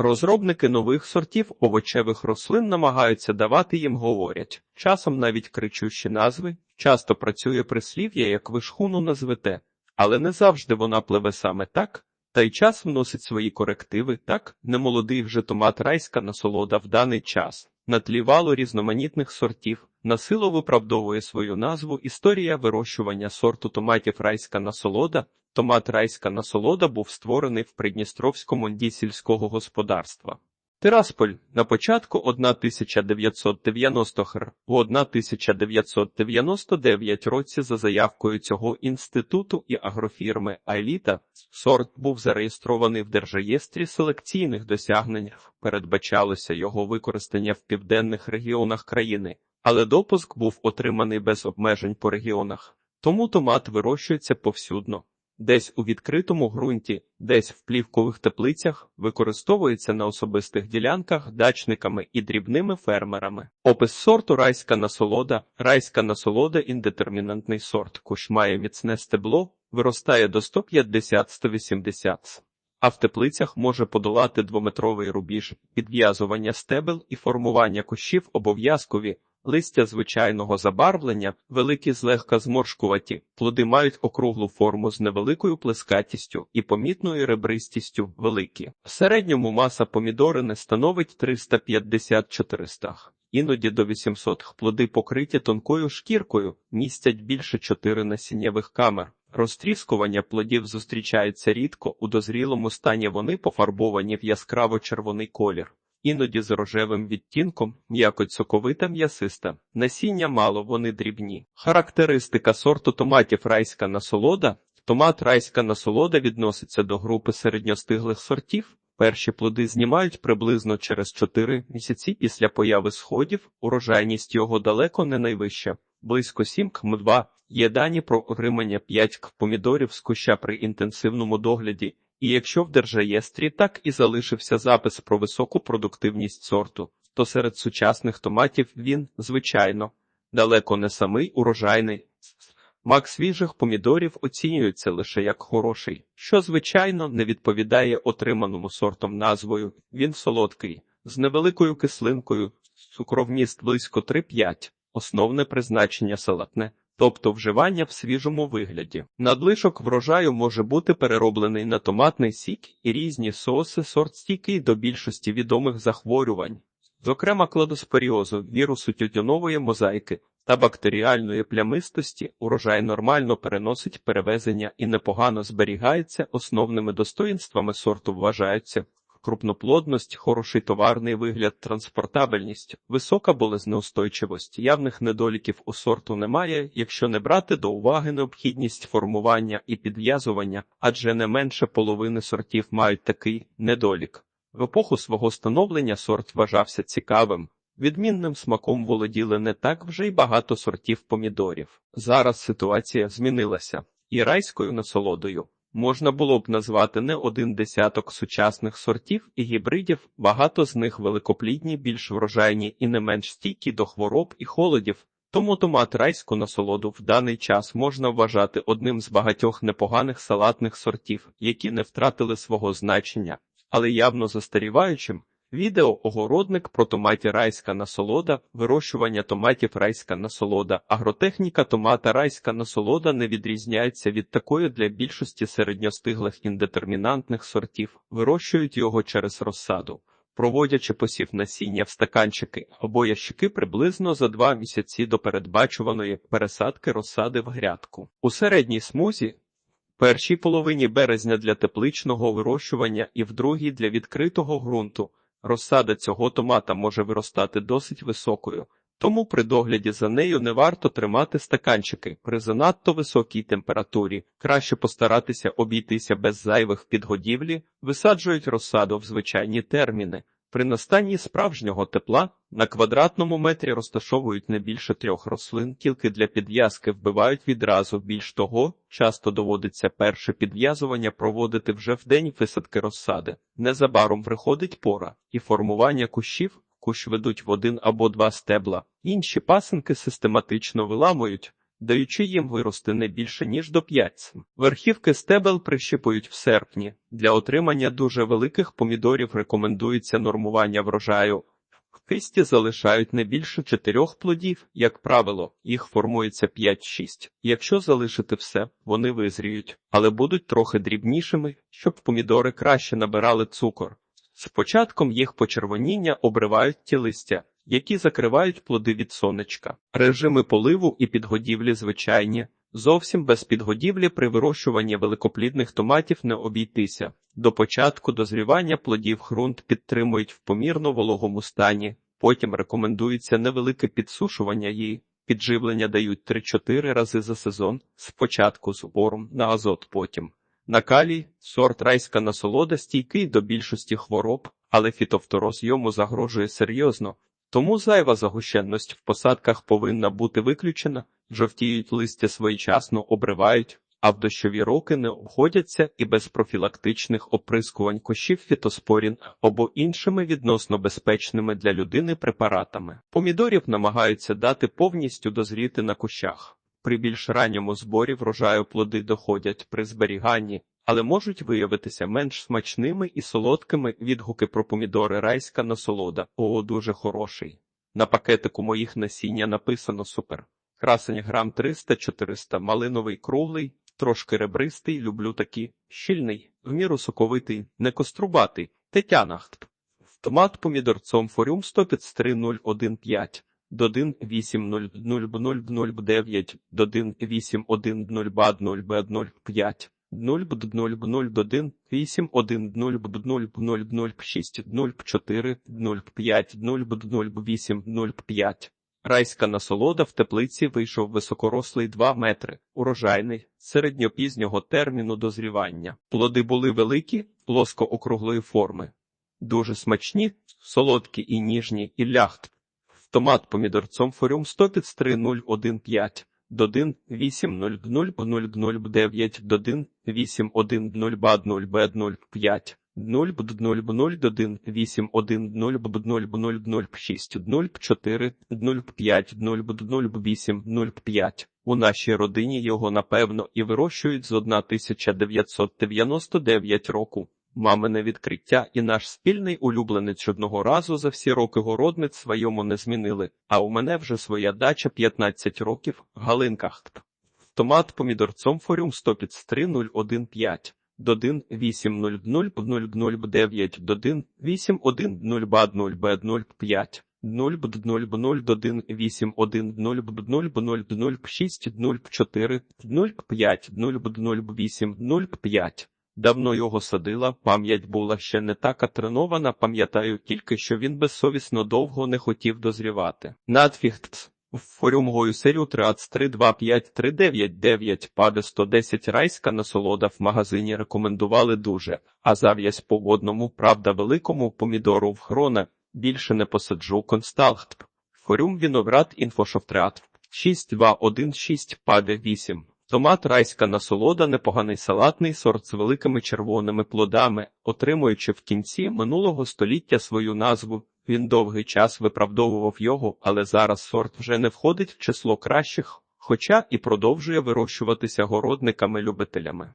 Розробники нових сортів овочевих рослин намагаються давати їм говорять, часом навіть кричущі назви, часто працює прислів'я, як ви шхуну назвете, але не завжди вона пливе саме так, та й час вносить свої корективи, так, немолодий вже томат райська насолода в даний час. На тлі валу різноманітних сортів насилу виправдовує свою назву історія вирощування сорту томатів райська насолода. Томат райська насолода був створений в Придністровському нді сільського господарства. Тирасполь на початку 1990 х у 1999 році за заявкою цього інституту і агрофірми Айліта сорт був зареєстрований в держреєстрі селекційних досягнень. Передбачалося його використання в південних регіонах країни, але допуск був отриманий без обмежень по регіонах. Тому томат вирощується повсюдно. Десь у відкритому ґрунті, десь в плівкових теплицях, використовується на особистих ділянках дачниками і дрібними фермерами. Опис сорту райська насолода. Райська насолода індетермінантний сорт. Кущ має міцне стебло, виростає до 150-180 а в теплицях може подолати двометровий рубіж, підв'язування стебел і формування кущів обов'язкові. Листя звичайного забарвлення, великі злегка зморшкуваті, плоди мають округлу форму з невеликою плескатістю і помітною ребристістю великі. В середньому маса помідори не становить 350-400, іноді до 800 плоди покриті тонкою шкіркою, містять більше 4 насіннєвих камер. Розтріскування плодів зустрічається рідко, у дозрілому стані вони пофарбовані в яскраво-червоний колір. Іноді з рожевим відтінком, м'яко соковита м'ясиста. Насіння мало, вони дрібні. Характеристика сорту томатів райська насолода. Томат райська насолода відноситься до групи середньостиглих сортів. Перші плоди знімають приблизно через 4 місяці після появи сходів, урожайність його далеко не найвища, близько 7 км2. Є дані про отримання 5 к помідорів з куща при інтенсивному догляді. І якщо в держреєстрі так і залишився запис про високу продуктивність сорту, то серед сучасних томатів він, звичайно, далеко не самий урожайний. Мак свіжих помідорів оцінюється лише як хороший, що, звичайно, не відповідає отриманому сортом назвою. Він солодкий, з невеликою кислинкою, цукровміст близько 3-5, основне призначення салатне, тобто вживання в свіжому вигляді. Надлишок врожаю може бути перероблений на томатний сік і різні соуси, сорт стійкий до більшості відомих захворювань, зокрема кладоспоріозу, вірусу тютюнової мозаїки та бактеріальної плямистості, урожай нормально переносить перевезення і непогано зберігається. Основними достоїнствами сорту вважаються крупноплодність, хороший товарний вигляд, транспортабельність, висока болезнеустойчивость. Явних недоліків у сорту немає, якщо не брати до уваги необхідність формування і підв'язування, адже не менше половини сортів мають такий недолік. В епоху свого становлення сорт вважався цікавим. Відмінним смаком володіли не так вже й багато сортів помідорів. Зараз ситуація змінилася і райською насолодою можна було б назвати не один десяток сучасних сортів і гібридів, багато з них великоплідні, більш врожайні і не менш стійкі до хвороб і холодів. Тому томат райську насолоду в даний час можна вважати одним з багатьох непоганих салатних сортів, які не втратили свого значення, але явно застаріваючим. Відео огородник про томаті райська насолода, вирощування томатів райська насолода, агротехніка томата райська насолода не відрізняється від такої для більшості середньостиглих індетермінантних сортів, вирощують його через розсаду, проводячи посів насіння в стаканчики або ящики приблизно за два місяці до передбачуваної пересадки розсади в грядку. У середній смузі першій половині березня для тепличного вирощування і в другій для відкритого ґрунту. Розсада цього томата може виростати досить високою, тому при догляді за нею не варто тримати стаканчики при занадто високій температурі. Краще постаратися обійтися без зайвих підгодівлі, висаджують розсаду в звичайні терміни. При настанні справжнього тепла на квадратному метрі розташовують не більше трьох рослин, тільки для підв'язки вбивають відразу. Більш того, часто доводиться перше підв'язування проводити вже в день висадки розсади. Незабаром приходить пора і формування кущів, кущ ведуть в один або два стебла. Інші пасинки систематично виламують. Даючи їм вирости не більше ніж до 5. Верхівки стебел прищипують в серпні. Для отримання дуже великих помідорів рекомендується нормування врожаю. В кисті залишають не більше чотирьох плодів, як правило, їх формується 5-6. Якщо залишити все, вони визріють, але будуть трохи дрібнішими, щоб помідори краще набирали цукор. З початком їх почервоніння обривають ті листя, які закривають плоди від сонечка. Режими поливу і підгодівлі звичайні. Зовсім без підгодівлі при вирощуванні великоплідних томатів не обійтися. До початку дозрівання плодів ґрунт підтримують в помірно вологому стані. Потім рекомендується невелике підсушування її. Підживлення дають 3-4 рази за сезон, спочатку з упором на азот потім. На калій сорт райська насолода стійкий до більшості хвороб, але фітофтороз йому загрожує серйозно. Тому зайва загущенність в посадках повинна бути виключена, жовтіють листя своєчасно обривають, а в дощові роки не обходяться і без профілактичних оприскувань кощів фітоспорін або іншими відносно безпечними для людини препаратами. Помідорів намагаються дати повністю дозріти на кущах. При більш ранньому зборі врожаю плоди доходять при зберіганні, але можуть виявитися менш смачними і солодкими відгуки про помідори райська насолода. О, дуже хороший. На пакетику моїх насіння написано супер. Красень грам 300-400, малиновий круглий, трошки ребристий, люблю такі, щільний, в міру соковитий, не кострубатий, Тетянахт. Томат помідорцом форюм 1053015. Додин 8000009, додин 8100005, 0 б 0 б 0 додин 8 1 0 б 0 б 0 б 0 б 6 0 б 4 0 б 5 0 б 0 б 8 0 б 5. Райська насолода в теплиці вийшов високорослий 2 метри, урожайний, середньопізнього терміну дозрівання. Плоди були великі, плоско-округлої форми. Дуже смачні, солодкі і ніжні, і лягт. Томат помідорцом форюм 100 Додин 8000009 Додин 8100005 0 б 0 б 0 додин 810 б 0 б 0 0 б 6 0 б 4 0 б 5 0 б 0 б 8 0 б 5. У нашій родині його напевно і вирощують з 1999 року. Мамине відкриття і наш спільний улюбленець одного разу за всі роки городництва йому не змінили, а у мене вже своя дача 15 років, Галинках. Томат помідорцом форюм 1003015, додин 8000009, додин 8100005, 0 б 0 б 0 додин 810 б 0 б 0 0 б 6 0 б 4 0 б 5 0 б 0 б 8 0 б 5. Давно його садила, пам'ять була ще не така тренована, пам'ятаю тільки, що він безсовісно довго не хотів дозрівати. Надфіхтс. В форюмгою серію 3325399 паде 110 райська насолода в магазині рекомендували дуже, а зав'язь по водному, правда, великому помідору в хрона більше не посаджу консталхт. Форюм віноград інфошофтреат 6216 паде 8. Томат райська насолода, непоганий салатний сорт з великими червоними плодами, отримуючи в кінці минулого століття свою назву. Він довгий час виправдовував його, але зараз сорт вже не входить в число кращих, хоча і продовжує вирощуватися городниками-любителями.